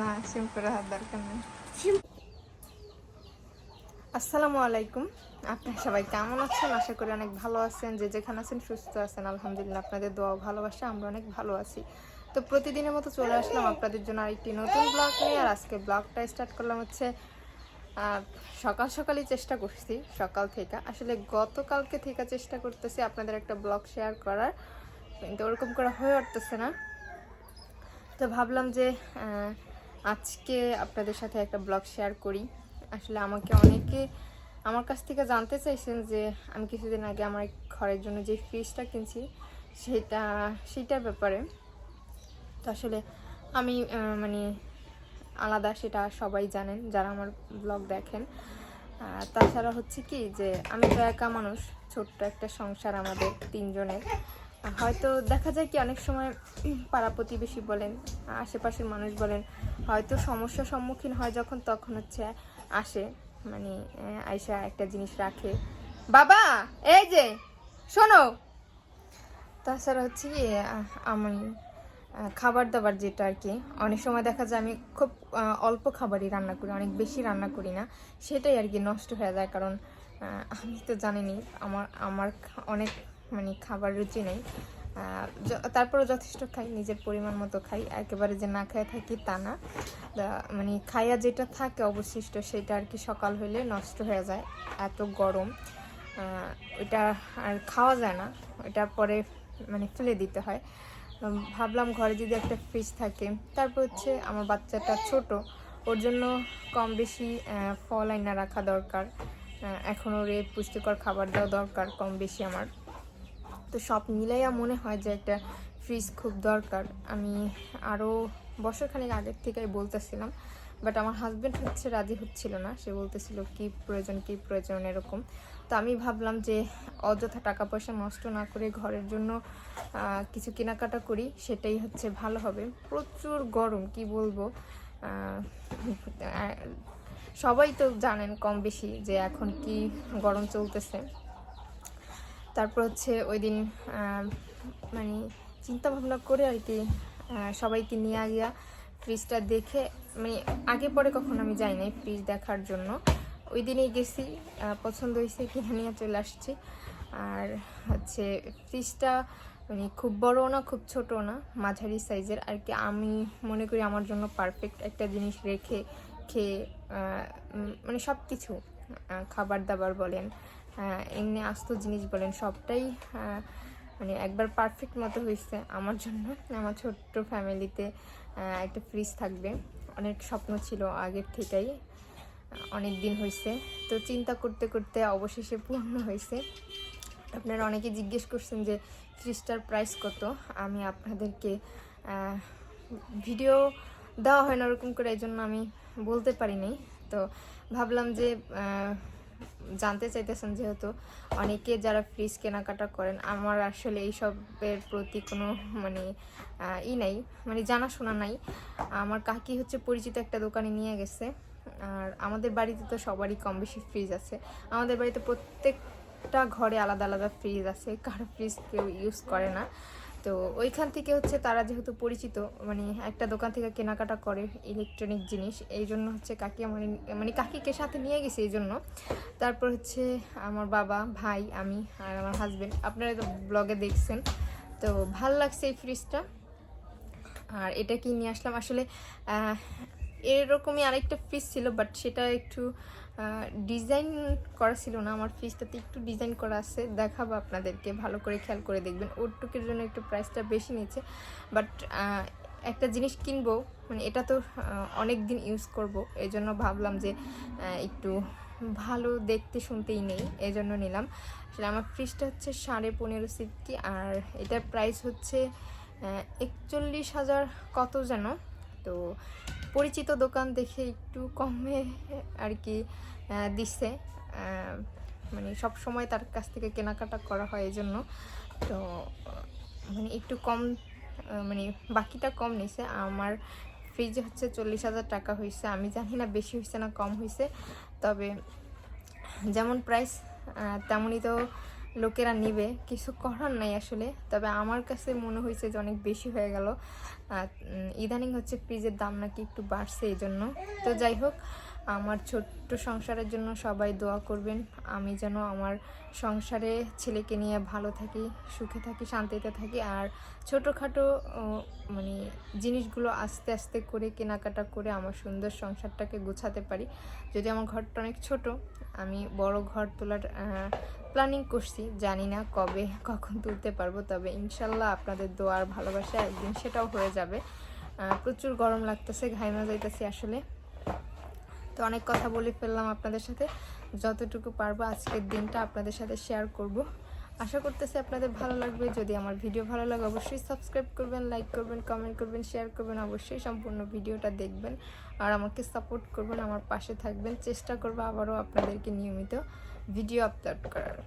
না আসসালামু আলাইকুম আপনারা সবাই কেমন আছেন? আশা করি অনেক ভালো আছেন। যে যেখানে আছেন, সুস্থ আছেন। আলহামদুলিল্লাহ, আপনাদের দোয়া ভালোবাসা আমরা অনেক ভালো আছি। তো প্রতিদিনের মতো চলে আসলাম আপনাদের জন্য আরেকটি নতুন ব্লগ নিয়ে। আর আজকে ব্লগটা স্টার্ট করলাম হচ্ছে সকাল সকালই চেষ্টা করছি, সকাল থেকে। আসলে গতকালকে থেকে চেষ্টা করতেছি আপনাদের একটা ব্লগ শেয়ার করার। কিন্তু ওরকম করা হয়ে উঠতেছে না। তো ভাবলাম যে আজকে আপনাদের সাথে একটা ব্লগ শেয়ার করি। আসলে আমাকে অনেকে আমার কাছ থেকে জানতে চাইছেন যে, আমি কিছুদিন আগে আমার ঘরের জন্য যে ফ্রিজটা কিনছি, সেটা, সেটার ব্যাপারে। তো আসলে আমি মানে আলাদা, সেটা সবাই জানেন, যারা আমার ব্লগ দেখেন। তাছাড়া হচ্ছে কি যে, আমি তো একা মানুষ, ছোট্ট একটা সংসার আমাদের তিনজনের। হয়তো দেখা যায় কি অনেক সময় পাড়া প্রতিবেশী বলেন, আশেপাশের মানুষ বলেন, হয়তো সমস্যার সম্মুখীন হয় যখন তখন হচ্ছে আসে মানে আয়সা একটা জিনিস রাখে। বাবা, এই যে, শোনো। তাছাড়া হচ্ছে কি আমি খাবার দাবার যেটা আর কি, অনেক সময় দেখা যায় আমি খুব অল্প খাবারই রান্না করি, অনেক বেশি রান্না করি না, সেটাই আর কি নষ্ট হয়ে যায়। কারণ আমি তো জানিনি, আমার আমার অনেক মানে খাবার রুচি নেই। তারপরেও যথেষ্ট খাই, নিজের পরিমাণ মতো খাই। একেবারে যে না খাই থাকি তা না। মানে খাইয়া যেটা থাকে অবশিষ্ট সেটা আর কি সকাল হইলে নষ্ট হয়ে যায়, এত গরম। ওইটা আর খাওয়া যায় না। ওইটা পরে মানে ফেলে দিতে হয়। ভাবলাম ঘরে যদি একটা ফ্রিজ থাকে, তারপর হচ্ছে আমার বাচ্চাটা ছোট, ওর জন্য কম বেশি ফল আইনা রাখা দরকার। এখন ওর পুষ্টিকর খাবার দেওয়া দরকার কম বেশি আমার। তো সব মিলাইয়া মনে হয় যে একটা ফ্রিজ খুব দরকার। আমি আরও বছরখানেক আগের থেকেই বলতেছিলাম বাট আমার হাজব্যান্ড হচ্ছে রাজি হচ্ছিল না। সে বলতেছিল, কি প্রয়োজন কি প্রয়োজন? এরকম। তো আমি ভাবলাম যে অযথা টাকা পয়সা নষ্ট না করে ঘরের জন্য কিছু কেনাকাটা করি, সেটাই হচ্ছে ভালো হবে। প্রচুর গরম, কি বলব? সবাই তো জানেন কম বেশি যে এখন কি গরম চলতেছে। তারপর হচ্ছে ওই দিন মানে চিন্তা ভাবনা করে আর কি সবাইকে নিয়ে গিয়া ফ্রিজটা দেখে মানে আগে পরে কখন আমি যাই নাই ফ্রিজ দেখার জন্য। ওই দিনেই গেছি পছন্দ হয়েছে কিনে নিয়ে চলে আসছি। আর হচ্ছে ফ্রিজটা মানে খুব বড়ও না, খুব ছোটও না, মাঝারি সাইজের। আর কি আমি মনে করি আমার জন্য পারফেক্ট একটা জিনিস রেখে, খেয়ে মানে সব কিছু খাবার দাবার বলেন এমনি আস্ত জিনিস বলেন, সবটাই মানে একবার পারফেক্ট মতো হয়েছে আমার জন্য। আমার ছোট্ট ফ্যামিলিতে একটা ফ্রিজ থাকবে। অনেক স্বপ্ন ছিল আগের থেকেই অনেক দিন হয়েছে। তো চিন্তা করতে করতে অবশেষে পূর্ণ হয়েছে। আপনারা অনেকে জিজ্ঞেস করছেন যে ফ্রিজটার প্রাইস কত? আমি আপনাদেরকে ভিডিও দেওয়া হয় না ওরকম করে এই জন্য আমি বলতে পারিনি তো ভাবলাম যে জানতে চাইতেছেন যেহেতু অনেকে যারা ফ্রিজ কেনাকাটা করেন, আমার আসলে এইসবের প্রতি কোনো মানে ই নাই মানে জানাশোনা নাই। আমার কাকি হচ্ছে পরিচিত একটা দোকানে নিয়ে গেছে। আর আমাদের বাড়িতে তো সবারই কম বেশি ফ্রিজ আছে। আমাদের বাড়িতে প্রত্যেকটা ঘরে আলাদা আলাদা ফ্রিজ আছে, কারও ফ্রিজ কেউ ইউজ করে না। তো ওইখান থেকে হচ্ছে তারা যেহেতু পরিচিত মানে একটা দোকান থেকে কেনাকাটা করে ইলেকট্রনিক জিনিস, এই জন্য হচ্ছে কাকি আমার মানে কাকিকে সাথে নিয়ে গেছে এই জন্য। তারপর হচ্ছে আমার বাবা, ভাই, আমি আর আমার হাজব্যান্ড আপনারা তো ব্লগে দেখছেন। তো ভালো লাগছে এই ফ্রিজটা আর এটা কি নিয়ে আসলাম। আসলে এরকমই আরেকটা ফ্রিজ ছিল বাট সেটা একটু ডিজাইন করা ছিল না। আমার ফ্রিজটাতে একটু ডিজাইন করা আছে, দেখাবো আপনাদেরকে। ভালো করে খেয়াল করে দেখবেন। ওটুকের জন্য একটু প্রাইসটা বেশি নিচ্ছে বাট একটা জিনিস কিনবো মানে এটা তো অনেক দিন ইউজ করব। এই জন্য ভাবলাম যে একটু ভালো দেখতে শুনতেই নেই এই জন্য নিলাম। আসলে আমার ফ্রিজটা হচ্ছে সাড়ে পনেরো সিফটি আর এটার প্রাইস হচ্ছে একচল্লিশ হাজার কত যেন? তো পরিচিত দোকান দেখে একটু কমে আর কি দিচ্ছে মানে সব সময় তার কাছ থেকে কেনাকাটা করা হয় এই জন্য তো মানে একটু কম মানে বাকিটা কম নিছে। আমার ফ্রিজে হচ্ছে চল্লিশ হাজার টাকা হয়েছে আমি জানি না বেশি হয়েছে না কম হয়েছে তবে যেমন প্রাইস তেমনই তো লোকেরা নিবে, কিছু করার নাই আসলে। তবে আমার কাছে মনে হয়েছে যে অনেক বেশি হয়ে গেল। ইদানিং হচ্ছে ফ্রিজের দাম নাকি একটু বাড়ছে এই জন্য তো যাই হোক আমার ছোট্ট সংসারের জন্য সবাই দোয়া করবেন। আমি যেন আমার সংসারে ছেলেকে নিয়ে ভালো থাকি, সুখে থাকি, শান্তিতে থাকি আর ছোটোখাটো মানে জিনিসগুলো আস্তে আস্তে করে কেনাকাটা করে আমার সুন্দর সংসারটাকে গোছাতে পারি। যদি আমার ঘরটা অনেক ছোট, আমি বড় ঘর তোলার প্ল্যানিং করছি। জানি না কবে, কখন তুলতে পারব, তবে ইনশাল্লাহ আপনাদের দোয়ার ভালোবাসা একদিন সেটাও হয়ে যাবে। প্রচুর গরম লাগতেছে, ঘাইমা যাইতেছি আসলে। তো অনেক কথা বলে ফেললাম আপনাদের সাথে। যতটুকু পারব আজকের দিনটা আপনাদের সাথে শেয়ার করব। আশা করতেছি আপনাদের ভালো লাগবে। যদি আমার ভিডিও ভালো লাগে অবশ্যই সাবস্ক্রাইব করবেন লাইক করবেন কমেন্ট করবেন শেয়ার করবেন, অবশ্যই সম্পূর্ণ ভিডিওটা দেখবেন। আর আমাকে সাপোর্ট করবেন, আমার পাশে থাকবেন। চেষ্টা করব আবারও আপনাদেরকে নিয়মিত ভিডিও আপলোড করার।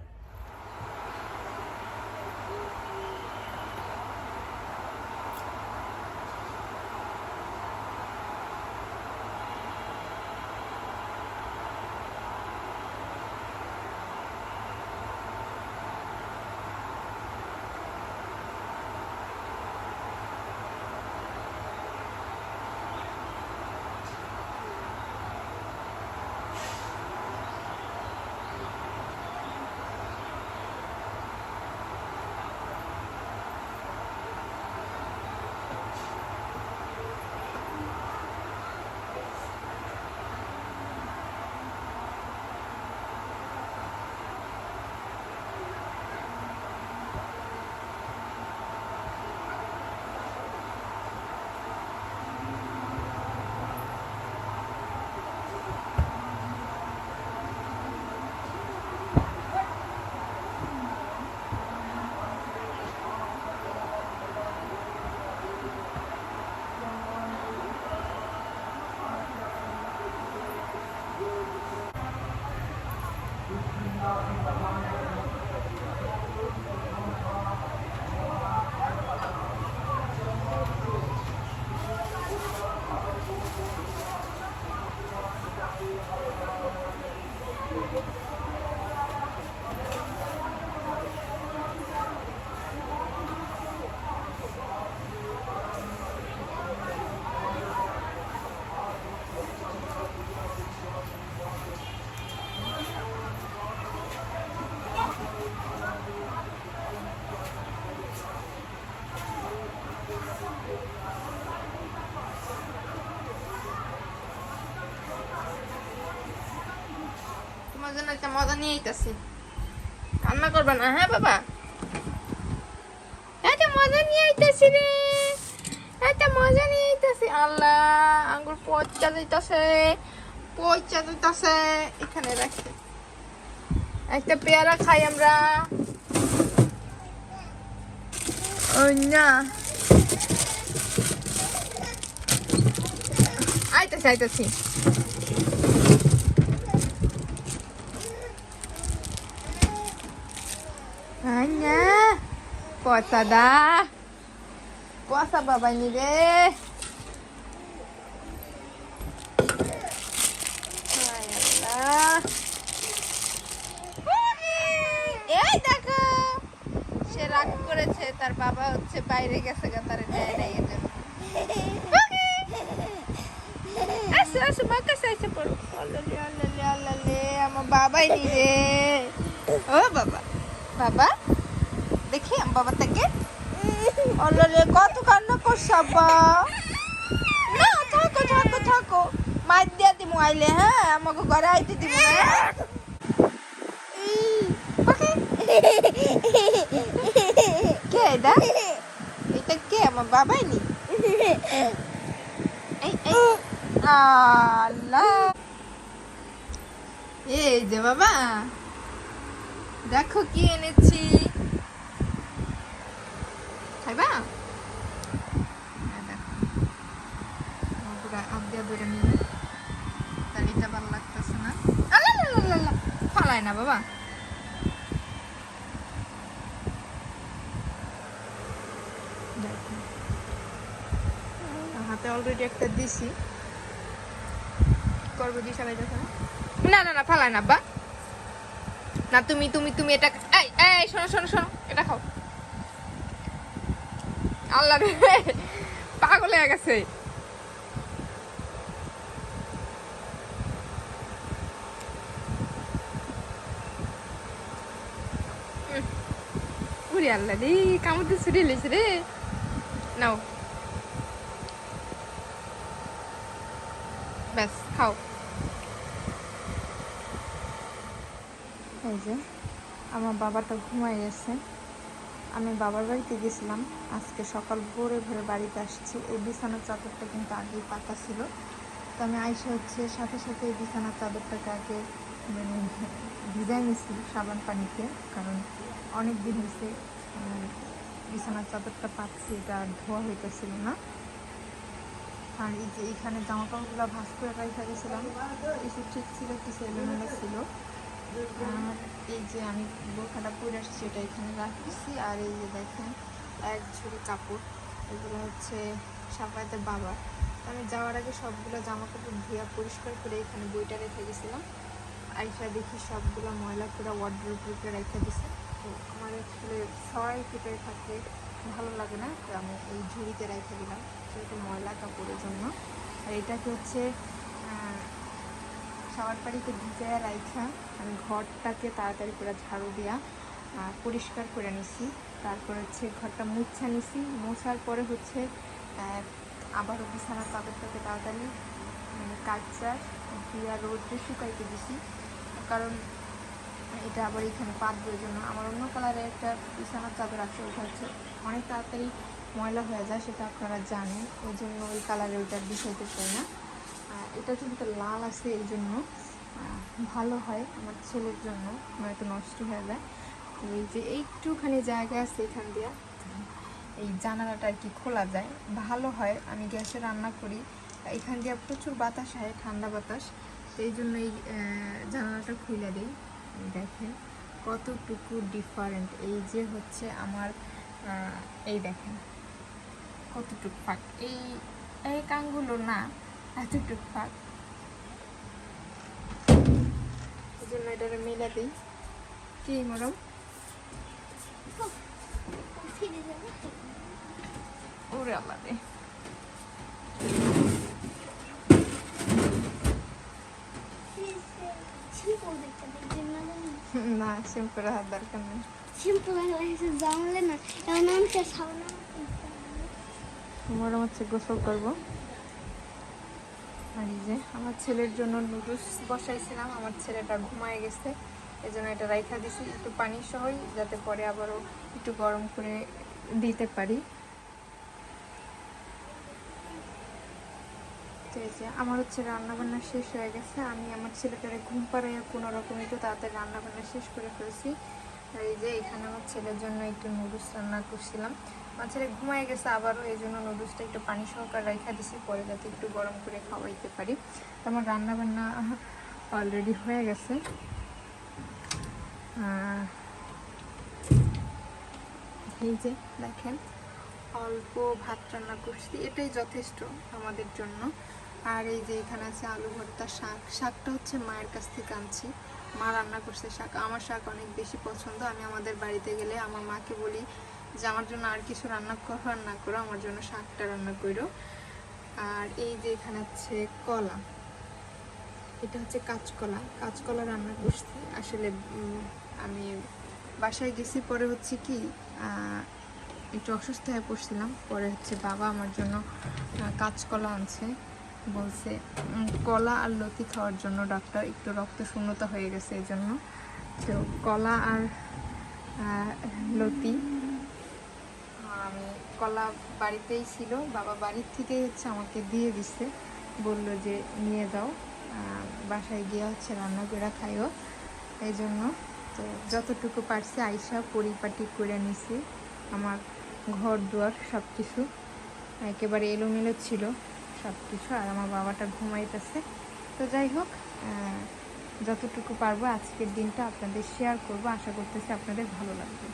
জন্য একটা মজা নিয়ে আইতাছি। কান্না করবে না হ্যাঁ বাবা? একটা মজা নিয়ে আইতাছি রে। একটা মজা নিয়ে আইতাছি। আল্লাহ, আঙ্গুর পচা দিতেছে পচা দিতেছে এখানে রাখি। একটা পেয়ারা খাই আমরা। না। আইতাছি আইতাছি। Dah. Puasa baba ni deh. Ayolah. এই দেখো, সে রাগ করেছে, তার বাবা হচ্ছে বাইরে গেছে তার নেয় নাই এর জন্য আসো আসো আমার বাবাই নি রে ও বাবা বাবা দেখি বাবা থেকে। আল্লালে কত কান্না করছ, আব্বা। না, থাকো থাকো থাকো। মার দিয়া দিমু আইলে হ্যাঁ? আমাকে ঘরে আইতে না ওকে কে এটা? এটা কে? আমার বাবাই নি? এই যে বাবা, দেখো কি এনেছি খাইবা হ্যাঁ, দেখো। আমার পুরা হাত দিয়া ধরে নিবে। তার এটা ভালো লাগতেছে না আলা, লা, লা, লা, লা। ফালায় না। অলরেডি একটা দিছি। করব দি সবাই না? না না না ফালায় না না, তুমি তুমি তুমি এটা এই, শোনো শোনো শোনো, এটা খাও। আল্লাহ পাগল হয়ে গেছে। উরে আল্লাহ রে, কামড় দিয়ে ছুটে লেছে রে। নাও। ব্যাস, খাও। এই যে, আমার বাবাটা ঘুমায় গেছে। আমি বাবার বাড়িতে গেছিলাম। আজকে সকাল ভোরে ভোরে বাড়িতে আসছি। এই বিছানার চাদরটা কিন্তু আগেই পাতা ছিল। তো আমি আইসা হচ্ছে সাথে সাথে এই বিছানার চাদরটাকে আগে মানে ভিজাই নিছি সাবান পানিতে। কারণ অনেক দিন হয়েছে বিছানার চাদরটা পাচ্ছি এটা ধোয়া হইতেছিল না। আর এই যে এখানে জামা কাপড়গুলো ভাস করে রাখা গেছিলাম, কিছু ঠিক ছিল, কিছু এলোমেলো ছিল। আর এই যে আমি বোরখাটা পরে আসছি এটা এখানে রাখছি আর এই যে দেখেন, এক ঝুড়ি কাপড়, এগুলো হচ্ছে সাফায়াতের বাবা। আমি যাওয়ার আগে সবগুলো জামা কাপড় ধুয়া পরিষ্কার করে এখানে বইটা রেখে গেছিলাম। আইসা দেখি সবগুলো ময়লা পুরো ওয়ার্ড্রোপ রূপে রেখে দিছে। তো আমার আসলে সবাই কেটে থাকতে ভালো লাগে না, তো আমি এই ঝুড়িতে রেখে দিলাম সেটা ময়লা কাপড়ের জন্য। আর এটাকে হচ্ছে সবার বাড়িতে ভিজে রাইখা আমি ঘরটাকে তাড়াতাড়ি করে ঝাড়ু আহ, পরিষ্কার করে নিছি। তারপর হচ্ছে ঘরটা মুছা নিছি। মোছার পরে হচ্ছে আবারও বিছানার চাদরটাকে তাড়াতাড়ি মানে কাচার দিয়া রোদ্রে শুকাইতে দিছি। কারণ এটা আবার এখানে পাতবার জন্য। আমার অন্য কালারের একটা বিছানার চাদর আছে ওটা হচ্ছে অনেক তাড়াতাড়ি ময়লা হয়ে যায় সেটা আপনারা জানেন। ওই জন্য ওই কালারে ওইটা বিষয়তে চাই না। এটা কিন্তু লাল আছে এই জন্য ভালো হয় আমার ছেলের জন্য নয়তো নষ্ট হয়ে যায়। তো এই যে একটুখানি জায়গা আছে এখান দিয়ে, এই জানালাটা আর কি খোলা যায়, ভালো হয়, আমি গ্যাসে রান্না করি। এখান দিয়ে প্রচুর বাতাস হয়, ঠান্ডা বাতাস, তো এই জন্য এই জানালাটা খুলে দিই। দেখেন, কতটুকু ডিফারেন্ট এই যে হচ্ছে আমার এই দেখেন, কতটুকু ফাঁক। এই এই কানগুলো না এতটুকু ফাঁক এই জন্য এটাকে মিলে দিই। কি মরম? ওরে আল্লাহ সিম্পল না সিম্পল হাত দরকার নেই। সিম্পল লাগছে জানলে না এমন আমাকে সামনে মরম হচ্ছে গোসল করব। আর এই যে আমার ছেলের জন্য নুডলস বসাইছিলাম, আমার ছেলেটা ঘুমায় গেছে এই জন্য এটা রাইখা দিছি, একটু পানি সহই, যাতে পরে আবারও একটু গরম করে দিতে পারি। এই যে আমার হচ্ছে রান্না বান্না শেষ হয়ে গেছে, আমি আমার ছেলেটারে ঘুম পাড়াইয়া কোনো রকম একটু তাড়াতাড়ি রান্না বান্না শেষ করে ফেলছি। আর এই যে এখানে আমার ছেলের জন্য একটু নুডলস রান্না করছিলাম। আমার ছেলে ঘুমায় গেছে, আবারও এই জন্য নুডলসটা একটু পানি সহকার রেখা দিছি, পরে যাতে একটু গরম করে খাওয়াইতে পারি। আমার রান্না বান্না অলরেডি হয়ে গেছে। এই যে দেখেন, অল্প ভাত রান্না করছি, এটাই যথেষ্ট আমাদের জন্য। আর এই যে এখানে আছে আলু ভর্তা শাক, শাকটা হচ্ছে মায়ের কাছ থেকে আনছি। মা রান্না করছে শাক, আমার শাক অনেক বেশি পছন্দ, আমি আমাদের বাড়িতে গেলে আমার মাকে বলি যে আমার জন্য আর কিছু রান্না করো আর না করো, আমার জন্য শাকটা রান্না করো। আর এই যে এখানে আছে কলা। এটা হচ্ছে কাঁচকলা। কাঁচকলা রান্না করছি। আসলে আমি বাসায় গেছি, পরে হচ্ছে কি একটু অসুস্থ হয়ে পড়ছিলাম। পরে হচ্ছে বাবা আমার জন্য কাঁচকলা আনছে। বলছে কলা আর লতি খাওয়ার জন্য ডাক্তার একটু রক্ত শূন্যতা হয়ে গেছে এই জন্য তো কলা আর লতি কলা বাড়িতেই ছিল। বাবা বাড়ির থেকেই হচ্ছে আমাকে দিয়ে দিছে। বলল যে, নিয়ে যাও। বাসায় গিয়ে হচ্ছে রান্না করে খাইও। এই জন্য তো যতটুকু পারছি আইসা পরিপাটি করে নিছি। আমার ঘর দুয়ার সব কিছু একেবারে এলোমেলো ছিল সব কিছু আর আমার বাবাটা ঘুমাইতেছে। তো যাই হোক যতটুকু পারব আজকের দিনটা আপনাদের শেয়ার করব। আশা করতেছি আপনাদের ভালো লাগবে।